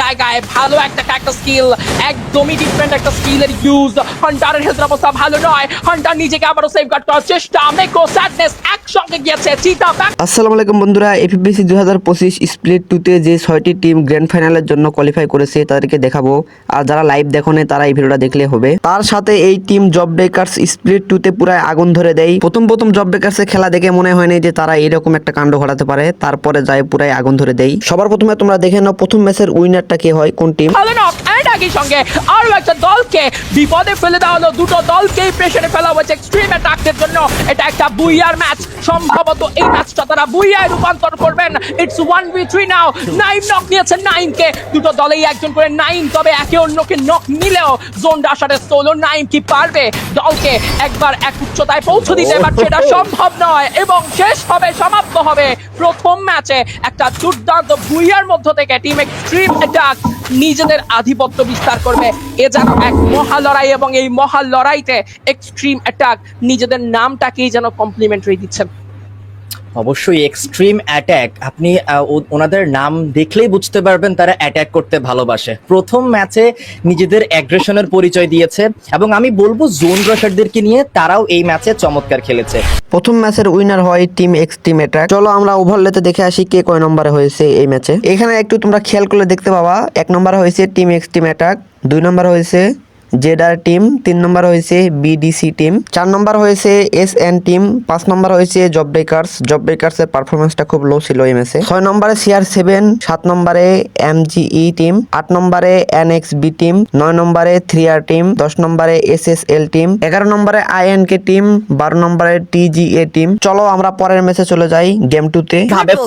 জায়গায় ভালো একটা একটা স্কিল একদমই ডিফারেন্ট একটা স্কিলের ইউজ হান্টারের অবস্থা ভালো নয়। হান্টার নিজেকে আবারও সেফগার্ড করার চেষ্টা। মেকো স্যাডনেস একসঙ্গে গিয়েছে। চিতা আসসালামু আলাইকুম বন্ধুরা হাজার পঁচিশ স্প্লিট টুতে যে ছয়টি টিম গ্র্যান্ড ফাইনালের জন্য কোয়ালিফাই করেছে, তাদেরকে দেখাবো। আর যারা লাইভ দেখনে তারা এই ভিডিওটা দেখলে হবে। তার সাথে এই টিম জব ব্রেকার্স স্প্লিট টুতে পুরাই আগুন ধরে দেয়। প্রথম প্রথম জব ব্রেকার্সের খেলা দেখে মনে হয়নি যে তারা এরকম একটা কাণ্ড ঘটাতে পারে। তারপরে যায় পুরাই আগুন ধরে দেয়। সবার প্রথমে তোমরা দেখে নাও, প্রথম ম্যাচের উইনারটা কে হয়? কোন একই সঙ্গে আরও একটা দলকে বিপদে ফেলে দেওয়া হলো দুটো দলকেই প্রেসারে ফেলা হয়েছে এক্সট্রিম অ্যাটাকের জন্য। এটা একটা বুইয়ার ম্যাচ সম্ভবত এই ম্যাচটা তারা বুইয়ায় রূপান্তর করবেন। It's one v three now nine knock নিয়েছে নাইন কে দুটো দলেই একজন করে নাইন তবে একে অন্যকে নক নিলেও জোন ডাসারে সোলো নাইন কি পারবে? দলকে একবার এক উচ্চতায় পৌঁছে দিতে বাট সেটা সম্ভব নয়। এবং শেষ হবে সমাপ্ত হবে প্রথম ম্যাচে একটা দুর্দান্ত ভুইয়ার মধ্য থেকে টিম এক্সট্রিম অ্যাটাক নিজেদের আধিপত্য বিস্তার করবে। এ যেন এক মহা লড়াই এবং এই মহা লড়াইতে এক্সট্রিম অ্যাটাক নিজেদের নামটাকেই যেন কমপ্লিমেন্টারি দিচ্ছেন। অবশ্যই এক্সট্রিম অ্যাটাক আপনি ওনাদের নাম দেখলেই বুঝতে পারবেন তারা অ্যাটাক করতে ভালোবাসে। প্রথম ম্যাচে নিজেদের অ্যাগ্রেশনের পরিচয় দিয়েছে এবং আমি বলব জোন রশারদেরকে নিয়ে তারাও এই ম্যাচে চমৎকার খেলেছে। প্রথম ম্যাচের উইনার হয় টিম এক্স টিম অ্যাটাক চলো আমরা ওভারলেতে দেখে আসি কে কয় নম্বরে হয়েছে এই ম্যাচে এখানে একটু তোমরা খেয়াল করলে দেখতে পাবা, এক নম্বরে হয়েছে টিম এক্স টিম অ্যাটাক দুই নম্বর হয়েছে জেডার টিম তিন নম্বর হয়েছে বিডিসি টিম চার নম্বর হয়েছে এস এন টিম পাঁচ নম্বর হয়েছে জব ব্রেকার্স। জব ব্রেকার্স এর পারফরমেন্সটা খুব লো ছিল এই ম্যাচে ছয় নম্বরে সিআর সেভেন সাত নম্বরে এমজিই টিম আট নম্বরে এন এক্স বি টিম নয় নম্বরে থ্রি আর টিম দশ নম্বরে এস এস এল টিম এগারো নম্বরে আইএনকে টিম বারো নম্বরে টিজিএ টিম। চলো আমরা পরের ম্যাচে চলে যাই গেম টুতে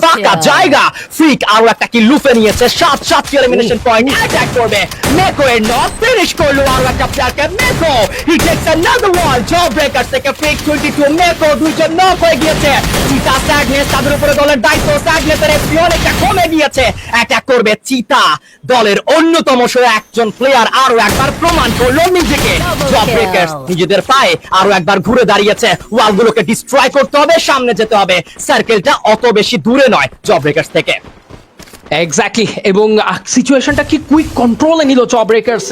ফাঁকা জায়গা। ফ্রিক আরও একটা কি লুফে নিয়েছে। সাত সাত এলিমিনেশন পয়েন্ট অ্যাটাক করবে। মেকো এর নট ফিনিশ করল আরও একটা প্লেয়ারকে Meko he takes another one job breaker থেকে ফ্রিক 22 মেকো দুইজন নক হয়ে গিয়েছে। চিতা স্যাগনেস তাদের উপরে দলের দায়িত্ব। স্যাগনেসের এফপি অনেকটা কমে গিয়েছে। অ্যাটাক করবে চিতা দলের অন্যতম সে একজন প্লেয়ার আরও একবার প্রমাণ করল নিজেকে। জব ব্রেকার নিজেদের পায়ে আরও একবার ঘুরে দাঁড়িয়েছে। ওয়ালগুলোকে ডিস্ট্রয় করতে হবে, সামনে যেতে হবে। সার্কেলটা অত বেশি দূরে নয় জব ব্রেকার্স থেকে। এক্স্যাক্টলি এবং সিচুয়েশনটা কি কুইক কন্ট্রোলে নিল জব ব্রেকার্স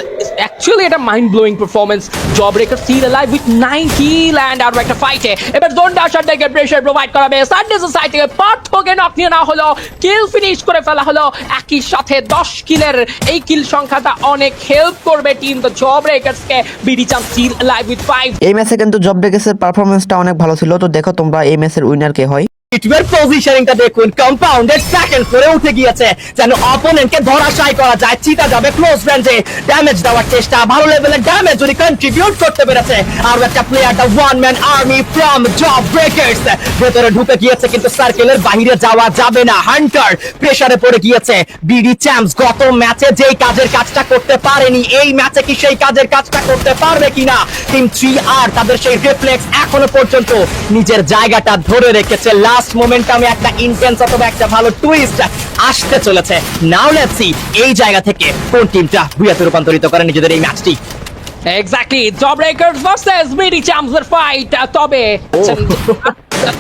অ্যাকচুয়ালি এটা mind blowing performance job breaker still live with nine kill and আর একটা ফাইটে এবার জোন ডাসার থেকে প্রেশার প্রোভাইড করাবে সানডেসের সাইড থেকে পার্থকে নক নিয়ে নেওয়া হলো। কিল ফিনিশ করে ফেলা হলো। একই সাথে দশ কিলের এই কিল সংখ্যাটা অনেক হেল্প করবে team the job ব্রেকার্সকে BD champ still live with five এই ম্যাচে কিন্তু জব ব্রেকার্সের পারফরমেন্সটা অনেক ভালো ছিল। তো দেখো তোমরা এই ম্যাচের উইনার কে হয়। ইটওয়ের পজিশনিংটা দেখুন কম্পাউন্ডেড সেকেন্ড ফ্লোরে উঠে গিয়েছে, যেন অপোনেন্টকে করা যায়, চিতা যাবে ক্লোজ রেঞ্জে ড্যামেজ দেওয়ার চেষ্টা, ভালো লেভেলের ড্যামেজ কন্ট্রিবিউট করতে পেরেছে। আর একটা player the one man army from job breakers ভেতরে ঢুকে গিয়েছে, কিন্তু সার্কেলের বাইরে যাওয়া যাবে না। হান্টার প্রেসারে পড়ে গিয়েছে। বিডি চ্যাম্পস গত ম্যাচে যেই কাজের কাজটা করতে পারেনি, এই ম্যাচে কি সেই কাজের কাজটা করতে পারবে কিনা? টিম থ্রি আর তাদের সেই রিফ্লেক্স এখনও পর্যন্ত নিজের জায়গাটা ধরে রেখেছে। লাস্ট মোমেন্টামে একটা ইন্টেন্স অথবা একটা ভালো টুইস্ট আসতে চলেছে। নাও লেটস সি এই জায়গা থেকে কোন টিমটা বুয়াতে রূপান্তরিত করে নিজেদের এই ম্যাচটি এক্স্যাক্টলি জব ব্রেকার্স ভার্সেস মিডি চ্যাম্পসের ফাইট তবে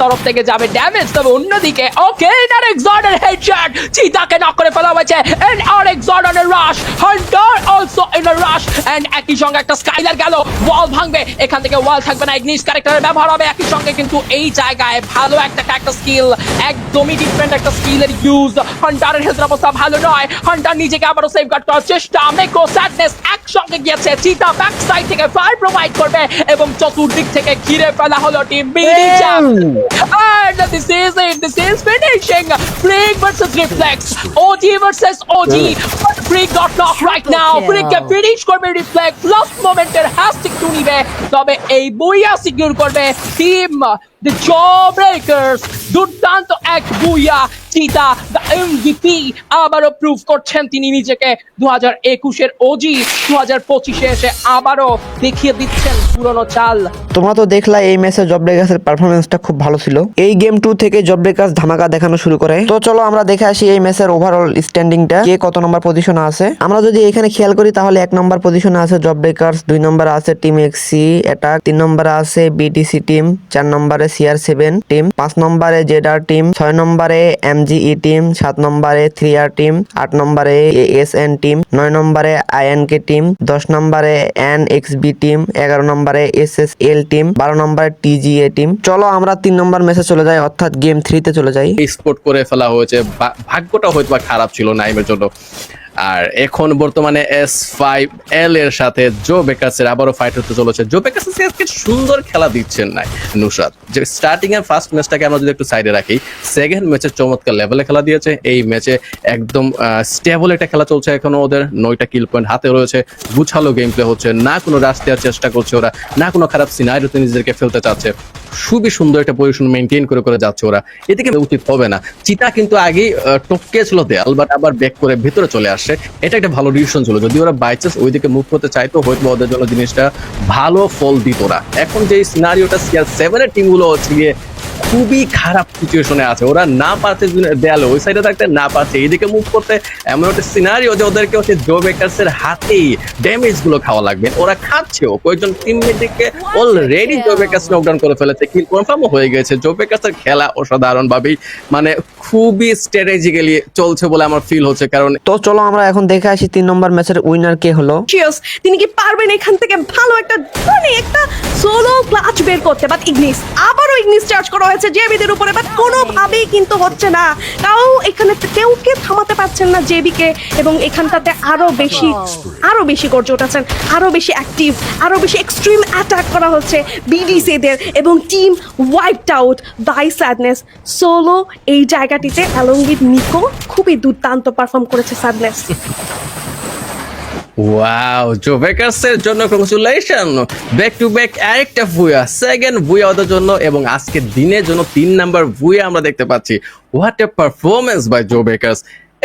তরফ থেকে যাবে ড্যামেজ তবে অন্যদিকে ওকে আর এক্সর্ডার হেডশট চিতাকে নক করে ফেলা হয়েছে এন্ড আর এক্সর্ডার rush hunter also in a rush and একই সঙ্গে একটা স্কাইলার গেল ওয়াল ভাঙবে এখান থেকে ওয়াল থাকবে না ইগনিস ক্যারেক্টারের ব্যবহার হবে একই সঙ্গে কিন্তু এই জায়গায় ভালো একটা একটা স্কিল একদমই ডিফারেন্ট একটা স্কিলের ইউজ হান্টারের হেলথ অবস্থা ভালো নয় হান্টার নিজেকে আবারও সেফগার্ড করার চেষ্টা মেকো স্যাডনেস একসঙ্গে গিয়েছে চিতা ব্যাক সাইড থেকে ফায়ার প্রোভাইড করবে এবং চতুর্দিক থেকে ঘিরে ফেলা হলো team champ And this is it. This is finishing. Freak versus Reflex. OG versus OG. But Freak got knocked right now. Freak K finish করবে Reflex. Last moment এর হ্যাস্টিক টু নিবে তবে এই বইয়া সিকিউর করবে টিম the job breakers দুর্দান্ত এক বুইয়া চিতা। দ্য এমভিপি আবারও প্রুভ করছেন তিনি নিজেকে। দু হাজার একুশের ওজি দু হাজার পঁচিশে এসে আবারও দেখিয়ে দিচ্ছেন পুরনো চাল। তোমরা তো দেখলা এই ম্যাচে জব ব্রেকার্সের পারফরমেন্সটা খুব ভালো ছিল। এই গেম টু থেকে জব ব্রেকার্স ধামাকা দেখানো শুরু করে। তো চলো আমরা দেখে আসি এই ম্যাচের ওভারঅল স্ট্যান্ডিংটা কে কত নম্বর পজিশনে আছে? আমরা যদি এখানে খেয়াল করি তাহলে এক নম্বর পজিশনে আছে জব ব্রেকার্স দুই নম্বরে আছে টিম এক্সি অ্যাটাক তিন নম্বরে আছে বিটিসি টিম চার নম্বরে সিআর সেভেন টিম পাঁচ নম্বরে জেডার টিম ছয় নম্বরে এমজিই টিম সাত নম্বরে থ্রি আর টিম আট নম্বরে এস এন টিম নয় নম্বরে আইএনকে টিম দশ নম্বরে এন এক্স বি টিম এগারো নম্বরে এস এস এল টিম বারো নম্বরে টিজিএ টিম চলো আমরা তিন নম্বর ম্যাচে চলে যাই, অর্থাৎ গেম থ্রিতে চলে যাই। স্পোর্ট করে ফেলা হয়েছে। ভাগ্যটা হয়তো খারাপ ছিল নাইমের জন্য। আর এখন বর্তমানে এস ফাইভ এল এর সাথে জো বেকার্সের আবারও ফাইট হতে চলেছে। জো বেকার্স আজকে সুন্দর খেলা দিচ্ছেন নাই নুসরাত। যে স্টার্টিং এর ফার্স্ট ম্যাচটাকে আমরা যদি একটু সাইডে রাখি সেকেন্ড ম্যাচে চমৎকার লেভেলে খেলা দিয়েছে। এই ম্যাচে একদম স্টেবল একটা খেলা চলছে এখনও ওদের। নয়টা কিল পয়েন্ট হাতে রয়েছে। গুছালো গেম প্লে হচ্ছে। না কোনো রাশ দেওয়ার চেষ্টা করছে ওরা, না কোনো খারাপ সিনারিওতে নিজেদেরকে ফেলতে চাচ্ছে। খুবই সুন্দর একটা পজিশন মেনটেন করে করে যাচ্ছে ওরা। এদিকে উচিত হবে না। চিতা কিন্তু আগেই টপকে ছিল দেয়াল বাট আবার ব্যাক করে ভেতরে চলে আসছে এটা একটা ভালো ডিসিশন ছিল। যদি ওরা বাই চান্স ওইদিকে মুভ করতে চাইতো, হয়তো ওদের জন্য জিনিসটা ভালো ফল দিত না এখন যে সিনারিওটা সিআর সেভেনের টিমগুলো হচ্ছে গিয়ে খুবই খারাপ সিচুয়েশনে আছে। ওরা না পারছে দেয়ালে ওই সাইডে থাকতে না পারছে। এইদিকে মুভ করতে এমন একটা সিনারিও যে ওদেরকে হচ্ছে জো বেকার্স এর হাতেই ড্যামেজগুলো খাওয়া লাগবে। ওরা খাচ্ছেও কয়েকজন টিমমেটকে অলরেডি জো বেকার্স নকডাউন করে ফেলেছে। কিল কনফার্মও হয়ে গেছে। জো বেকার্স এর খেলা অসাধারণ ভাবেই মানে খুবই স্ট্র্যাটেজিক্যালি চলছে বলে আমার ফিল হচ্ছে। কারণ তো চলো আমরা এখন দেখে আসি তিন নম্বর ম্যাচের উইনার কে হলো। চিয়ার্স তিনি কি পারবেন এখান থেকে? ভালো একটা মানে একটা সোলো ক্লাচ বের করতে। বাট ইগনিস আবারও ইগনিস চার্জ করা হয়েছে জেবিদের উপরে বাট কোনোভাবেই কিন্তু হচ্ছে না। তাও এখানে কেউ কে থামাতে পারছেন না জেবিকে এবং এখানটাতে আরও বেশি আরও বেশি গর্জে উঠেছেন, আরও বেশি অ্যাক্টিভ আরও বেশি এক্সট্রিম অ্যাটাক করা হচ্ছে বিডিসিদের এবং team wiped out by sadness solo এই জায়গাটিতে অ্যালং উইথ নিকো খুবই দুর্দান্ত পারফর্ম করেছে স্যাডনেস ওয়াও জো বেকার্সের জন্য কংগ্রেচুলেশন ব্যাক টু ব্যাক আরেকটা ভুয়া সেকেন্ড ভুয়া ওদের জন্য এবং আজকে দিনের জন্য তিন নাম্বার ভুয়া আমরা দেখতে পাচ্ছি। What a performance by job breakers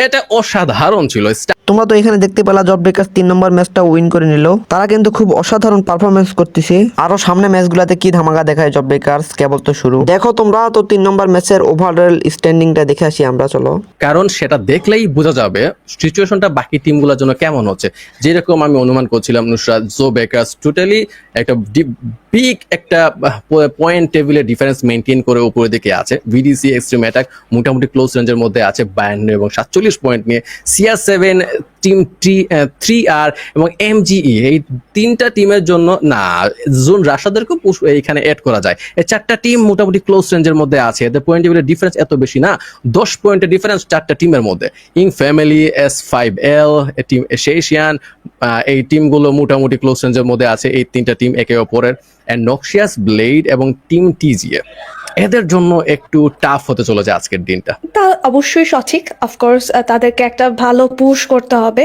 এটা অসাধারণ ছিল। তোমরা তো এখানে দেখতে পেলা জব ব্রেকার্স তিন নম্বর ম্যাচটা উইন করে নিল। তারা কিন্তু খুব অসাধারণ পারফরমেন্স করতেছে। আরও সামনে ম্যাচগুলোতে কি ধামাকা দেখায় জব ব্রেকার্স কেবল তো শুরু। দেখো তোমরা তো তিন নম্বর ম্যাচের ওভারঅল স্ট্যান্ডিংটা দেখে আসি আমরা চলো। কারণ সেটা দেখলেই বোঝা যাবে সিচুয়েশনটা বাকি টিমগুলোর জন্য কেমন হচ্ছে। যেরকম আমি অনুমান করছিলাম নুসরাত জো বেকার্স টোটালি একটা বিগ একটা পয়েন্ট টেবিলে ডিফারেন্স মেনটেন করে উপরের দিকে আছে। ভিডিসি এক্সট্রিম অ্যাটাক মোটামুটি ক্লোজ রেঞ্জের মধ্যে আছে, বায়ান্ন এবং সাতচল্লিশ পয়েন্ট নিয়ে। CR seven team T three R এবং এমজিই এই তিনটা টিমের জন্য না জোন রাশাদেরকেও এইখানে অ্যাড করা যায়। এই চারটা টিম মোটামুটি ক্লোজ রেঞ্জের মধ্যে আছে। এদের পয়েন্ট টেবিলের ডিফারেন্স এত বেশি না, দশ পয়েন্টের ডিফারেন্স চারটা টিমের মধ্যে। ইং family S five L team Asian এই টিমগুলো মোটামুটি ক্লোজ রেঞ্জের মধ্যে আছে, এই তিনটা টিম একে অপরের। অ্যান্ড নক্সিয়াস ব্লেড এবং টিম টিজিএ এদের জন্য একটু টাফ হতে চলেছে আজকের দিনটা। তা অবশ্যই সঠিক। অফকোর্স তাদেরকে একটা ভালো পুশ করতে হবে।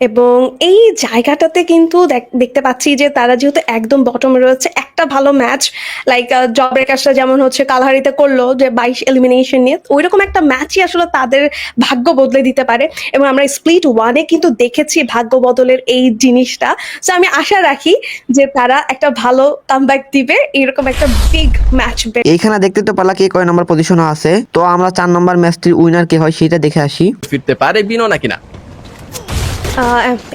এবং এই জায়গাটাতে কিন্তু দেখতে পাচ্ছি যে তারা যেহেতু একদম বটমে রয়েছে একটা ভালো ম্যাচ লাইক জব ব্রেকার্সটা যেমন হচ্ছে কালহারিতে করল যে বাইশ এলিমিনেশন নিয়ে ওইরকম একটা ম্যাচই আসলে তাদের ভাগ্য বদলে দিতে পারে। এবং আমরা স্প্লিট ওয়ানে কিন্তু দেখেছি ভাগ্য বদলের এই জিনিসটা। তো আমি আশা রাখি যে তারা একটা ভালো কামব্যাক দিবে এরকম একটা বিগ ম্যাচ এইখানে দেখতে তো পালা কে কয় নম্বর পজিশনে আছে? তো আমরা চার নম্বর ম্যাচটির উইনার কে হয় সেটা দেখে আসি। ফিরতে পারে বিনো নাকি না?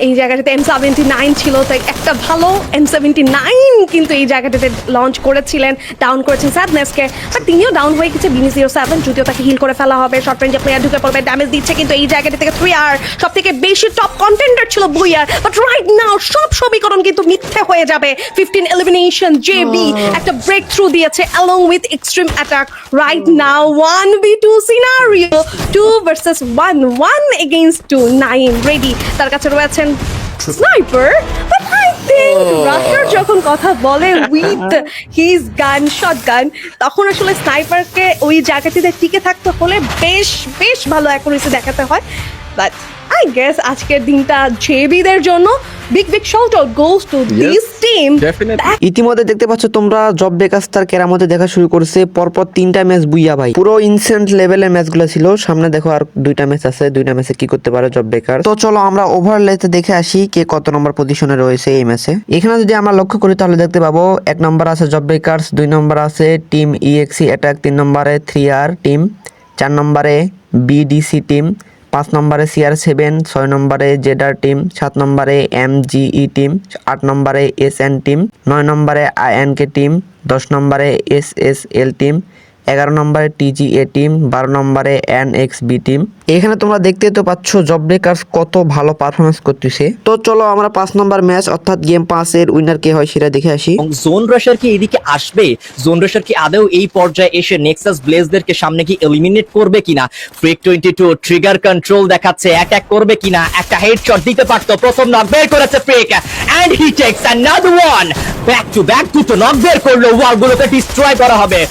এই জায়গাটাতে এম সেভেন্টি নাইন ছিল তাই একটা ভালো এম সেভেন্টি নাইন কিন্তু এই জায়গাটাতে লঞ্চ করেছিলেন ডাউন করেছেন স্যাডনেসকে বাট তিনিও ডাউন হয়ে গেছে বিনি জিরো সেভেন যদিও তাকে হিল করে ফেলা হবে। শর্ট রেঞ্জে প্লেয়ার ঢুকে পড়বে ড্যামেজ দিচ্ছে কিন্তু এই জায়গাটা থেকে থ্রি আর সব থেকে বেশি টপ কন্টেন্টার ছিল বুইয়ার বাট রাইট নাও সব সমীকরণ কিন্তু মিথ্যে হয়ে যাবে। ফিফটিন এলিমিনেশন জে বি একটা ব্রেক থ্রু দিয়েছে along with extreme attack right now one v two scenario two versus one one against two nine ready তার কাছে রয়েছেন স্নাইপার বাট আই রাশার যখন কথা বলে উইথ হিজ গান শট গান তখন আসলে স্নাইপারকে ওই জায়গাটিতে টিকে থাকতে হলে বেশ বেশ ভালো অ্যাকুরেসি দেখাতে হয়। বাট আই গেস আজকের দিনটা জেবিদের জন্য big big shout out goes to this team ইতিমধ্যে দেখতে পাচ্ছ তোমরা জব বেকাস তার কেরামতে দেখা শুরু করেছে পরপর তিনটা ম্যাচ বুইয়া ভাই। পুরো ইনসেন্ট লেভেলের ম্যাচগুলো ছিল সামনে দেখো আর দুইটা ম্যাচ আছে দুইটা ম্যাচে কি করতে পারে জব বেকার। তো চলো আমরা ওভারলেতে দেখে আসি কে কত নম্বর পজিশনে রয়েছে এই ম্যাচে এখানে যদি আমরা লক্ষ্য করি তাহলে দেখতে পাবো এক নম্বর আছে জব বেকার্স দুই নম্বর আছে টিম ইএক্সি অ্যাটাক তিন নম্বরে থ্রি আর টিম চার নম্বরে বিডিসি টিম পাঁচ নম্বরে সিআর সেভেন ছয় নম্বরে জেডার টিম সাত নম্বরে এম জিই টিম আট নম্বরে এস এন টিম নয় নম্বরে আইএনকে টিম দশ নম্বরে এস এস এল টিম এগারো নম্বরে টিজিএ টিম, বারো নম্বরে এন এক্স বি টিম। এখানে তোমরা দেখতে তো পাচ্ছ জব ব্রেকার্স কত ভালো পারফরমেন্স করতেছে। তো চলো আমরা পাঁচ নম্বর ম্যাচ অর্থাৎ গেম পাঁচের উইনার কে হয় সেটা দেখে আসি। জোন রাশার কি এদিকে আসবে? জোন রাশার কি আদৌ এই পর্যায়ে এসে নেক্সাস ব্লেজদেরকে সামনে কি এলিমিনেট করবে কিনা? Freak twenty two trigger control দেখাচ্ছে অ্যাটাক করবে কিনা? একটা হেডশট দিতে পারতো, প্রথম নক বের করেছে Freak and he takes another one back to back দুটো নক বের করল ওয়ালগুলোকে ডিস্ট্রয় করা হবে।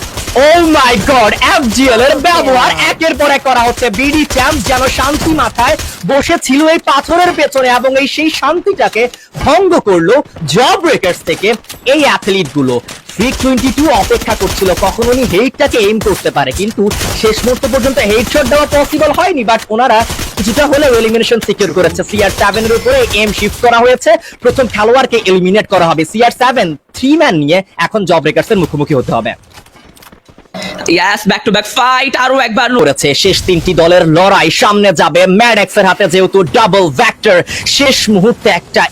ও মাই গড এফজিএল এর ব্যবহার একের পর এক করা হচ্ছে। বিডি চ্যাম্প যেন শান্তি মাথায় বসে এই পাথরের পেছনে এবং এই সেই শান্তিটাকে ভঙ্গ করল জব ব্রেকার্স থেকে এই অ্যাথলিটগুলো ফ্রিক টোয়েন্টি টু অপেক্ষা করছিল কখন উনি হেইটটাকে এম করতে পারে কিন্তু শেষ মুহূর্ত পর্যন্ত হেডশট দেওয়া পসিবল হয়নি বাট ওনারা কিছুটা হলেও এলিমিনেশন সিকিউর করেছে। সিআর সেভেন এর উপরে এম শিফট করা হয়েছে। প্রথম খেলোয়াড়কে এলিমিনেট করা হবে। সিআর সেভেন থ্রি ম্যান নিয়ে এখন জব ব্রেকার্স এর মুখোমুখি হতে হবে। Yes back to back fight আরও একবার শেষ তিনটি দলের লড়াই। সামনে যাবে এর হাতে যেহেতু ডাবল শেষ মুহূর্তে একটা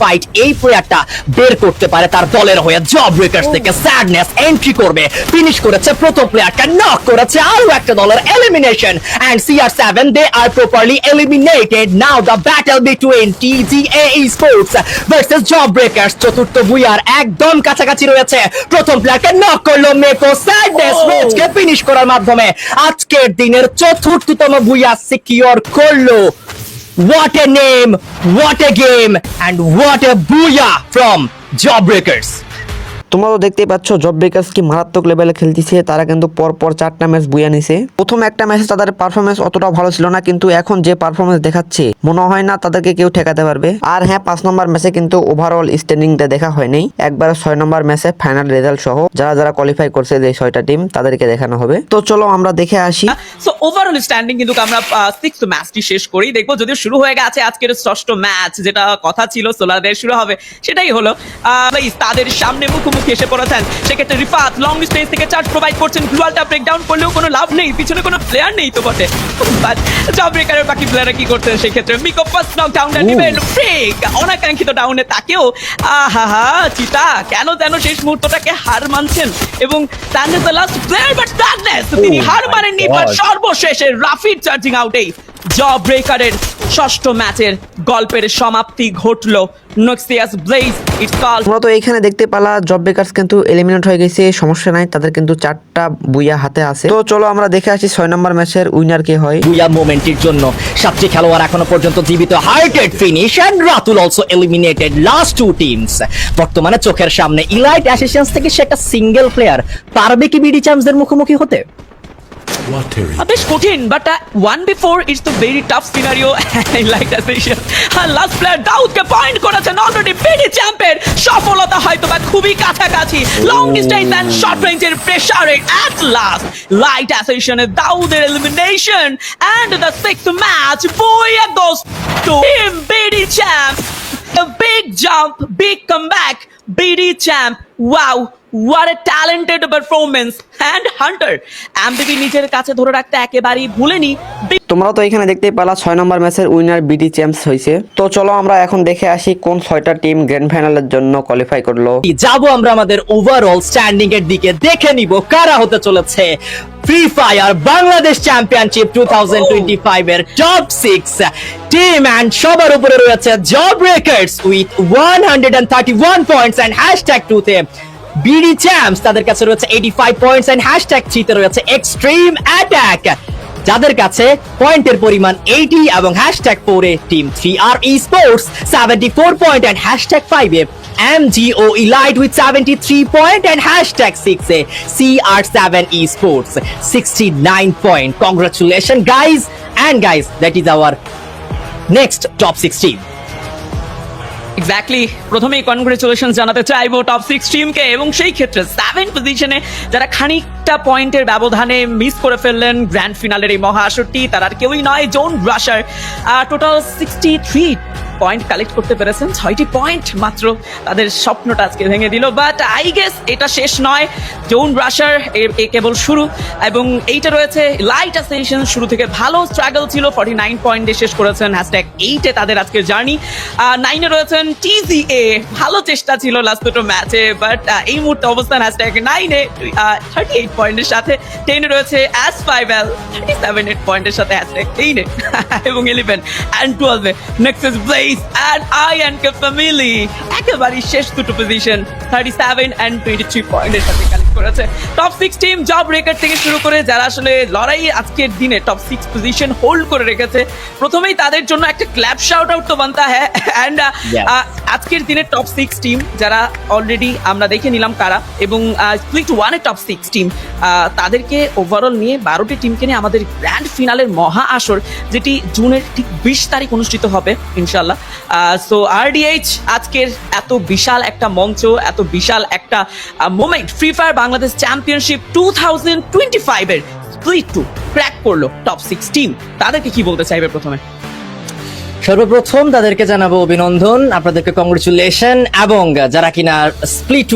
ফাইট এই প্লেয়ারটা বের করতে পারে তার দলের হয়ে। জব ব্রেকার্স থেকে স্যাডনেস এন্ট্রি করবে। ফিনিশ করেছে প্রথম প্লেয়ারটা নক করেছে আরও একটা দলের elimination and CR seven they are properly eliminated now the between TGA sports versus job breakers চতুর্থ বুয়ার একদম কাছাকাছি রয়েছে। প্রথম প্লেয়ারকে নক করল মেকো স্যাডনেস ম্যাচকে ফিনিশ করার মাধ্যমে আজকের দিনের চতুর্থতম ভুইয়া সিকিওর করল। What a name what a game and what a booyah from job breakers তোমরা তো দেখতেই পাচ্ছ জব ব্রেকার্স কি মারাত্মক লেভেলে খেলতেছে, তারা কিন্তু পর পর চারটা ম্যাচ বুয়া নিছে। প্রথম একটা ম্যাচে তাদের পারফরমেন্স অতটা ভালো ছিল না, কিন্তু এখন যে পারফরমেন্স দেখাচ্ছে, মনে হয় না তাদেরকে কেউ ঠেকাতে পারবে। আর হ্যাঁ পাঁচ নম্বর ম্যাচে কিন্তু ওভারঅল স্ট্যান্ডিংটা দেখা হয়নি একবার ছয় নম্বর ম্যাচে ফাইনাল রেজাল্ট সহ যারা যারা কোয়ালিফাই করছে যে ছয়টা টিম তাদেরকে দেখানো হবে। তো চলো আমরা দেখে আসি। সো ওভারঅল স্ট্যান্ডিং কিন্তু আমরা সিক্স ম্যাচটি শেষ করি। দেখব যদিও শুরু হয়ে গেছে আজকের ষষ্ঠ ম্যাচ যেটা কথা ছিল সোলারদের শুরু হবে, সেটাই হলো তাদের সামনে মুখোমুখি এসে পড়েছেন। সেক্ষেত্রে রিফাত লং স্পেস থেকে চার্জ প্রোভাইড করছেন। গ্লুয়ালটা ব্রেকডাউন করলেও কোনো লাভ নেই পিছনে কোনো প্লেয়ার নেই তো বটে। জব ব্রেকারের বাকি প্লেয়াররা কি করতেন সেক্ষেত্রে মিকো ফার্স্ট নক ডাউনটা নেবেন ফ্রিক অনাকাঙ্ক্ষিত ডাউনে তাকেও আহাহা চিতা কেন যেন শেষ মুহূর্তটাকে হার মানছেন এবং দ্য লাস্ট প্লেয়ার বাট তিনি হার মানেননি বাট সর্বশেষে রাফিড চার্জিং আউটেই জব ব্রেকারের ষষ্ঠ ম্যাচের গল্পের সমাপ্তি ঘটলো। নক্সিয়াস ব্লেজ ইটস কল তোমরা তো এখানে দেখতে পালা জব ব্রেকার্স কিন্তু এলিমিনেট হয়ে গেছে সমস্যা নাই তাদের কিন্তু চারটা বুইয়া হাতে আছে। তো চলো আমরা দেখে আসি ছয় নম্বর ম্যাচের উইনার কে হয়। বুয়া মোমেন্টের জন্য সাতটি খেলোয়াড় এখনও পর্যন্ত জীবিত hurted finish and Ratul also eliminated last two teams বর্তমানে চোখের সামনে ইলাইট অ্যাসিস্ট্যান্স থেকে সে একটা সিঙ্গেল প্লেয়ার পারবে কি বিডি চ্যাম্পসদের মুখোমুখি হতে? বেশ কঠিন but one before it's the very tough scenario like assassin R last player দাউদকে পয়েন্ট করেছেন অলরেডি পেডি চ্যাম্পের সফলতা হয়তো বা খুবই কাছাকাছি। লং ডিস্টেন্স এন্ড শর্ট রেঞ্জের প্রেসারে অ্যাট লাস্ট লাইট অ্যাসেশনের দাউদের elimination and the six match booyah goes to team paddy champ A big jump, big comeback, BD champ. Wow, what a talented performance. And Hunter, MVP নিজের কাছে ধরে রাখতে একেবারেই ভুলেনি। তোমরা তো এখানে দেখতেই পালা ছয় নম্বর ম্যাচের উইনার বিডি চ্যাম্পস হয়েছে। তো চলো আমরা এখন দেখে আসি কোন ছয়টা টিম গ্র্যান্ড ফাইনালের জন্য কোয়ালিফাই করল। যাব আমরা আমাদের ওভারঅল স্ট্যান্ডিং এর দিকে। দেখে নিব কারা হতে চলেছে। Free fire Bangladesh championship two এর টপ সিক্স টিম অ্যান্ড সবার উপরে রয়েছে job breakers with one hundred and thirty one points and hashtag টুতে বিডি চ্যাম্পস তাদের কাছে রয়েছে eighty five points and hashtag থ্রিতে রয়েছে এক্সট্রিম অ্যাটাক যাদের কাছে পয়েন্টের পরিমাণ এইটি এবং হ্যাশট্যাগ ফোরে team three R esports seventy four point and hashtag ফাইভে MGO Elite with 73 point and hashtag 6 CR7 Esports 69 point. Congratulations, guys, and guys, that is our next top 16. Exactly প্রথমেই congratulation জানাতে চাইব টপ সিক্স টিমকে এবং সেই ক্ষেত্রে seven পজিশনে যারা খানিকটা পয়েন্টের ব্যবধানে মিস করে ফেললেন গ্র্যান্ড ফিনালের এই মহা আসরটি তারা আর কেউই নয় zone rusher total sixty three point collect করতে পেরেছেন। ছয়টি পয়েন্ট মাত্র তাদের স্বপ্নটা আজকে ভেঙে দিল। বাট আই গেস এটা শেষ নয়। জোন ব্রাশার এ কেবল শুরু। এবং এইটা রয়েছে লাইট অ্যাসেশন শুরু থেকে। ভালো স্ট্রাগল ছিল। ফর্টি নাইন পয়েন্টে শেষ করেছেন। হ্যাশট্যাগ এইটে তাদের আজকের জার্নি নাইনে রয়েছেন টিজিএ ভালো চেষ্টা ছিল লাস্ট দুটো ম্যাচে বাট এই মুহূর্তে অবস্থান হ্যাশট্যাগ নাইনে থার্টি এইট পয়েন্টের সাথে টেনে রয়েছে ace five L thirty seven eight পয়েন্টের সাথে হ্যাশট্যাগ টেনে এবং ইলেভেন অ্যান্ড টুয়েলভে nexus bless and I and K family একেবারেই শেষ দুটো position thirty seven and twenty three পয়েন্টের সাথে কালেক্ট করেছে। টপ সিক্স টিম জব রেকর্ড থেকে শুরু করে যারা আসলে লড়াই আজকের দিনে টপ সিক্স পজিশন হোল্ড করে রেখেছে প্রথমেই তাদের জন্য একটা ক্ল্যাপ শাউট আউট তো বানতা হ্যাঁ? অ্যান্ড আজকের দিনে টপ সিক্স টিম যারা অলরেডি আমরা দেখে নিলাম কারা এবং স্প্লিট ওয়ানে টপ সিক্স টিম তাদেরকে ওভারঅল নিয়ে বারোটি টিমকে নিয়ে আমাদের গ্র্যান্ড ফিনালের মহা আসর যেটি জুনের ঠিক বিশ তারিখ অনুষ্ঠিত হবে ইনশাল্লাহ সো আরডিএইচ আজকের এত বিশাল একটা মঞ্চ, এত বিশাল একটা moment free fire Bangladesh championship two thousand twenty ফাইভের স্প্লিট টু ক্র্যাক করল টপ সিক্স টিম তাদেরকে কি বলতে চাইবে প্রথমে? সর্বপ্রথম তাদেরকে জানাব অভিনন্দন, আপনাদেরকে কংগ্রেচুলেশন এবং যারা কিনা স্প্লিট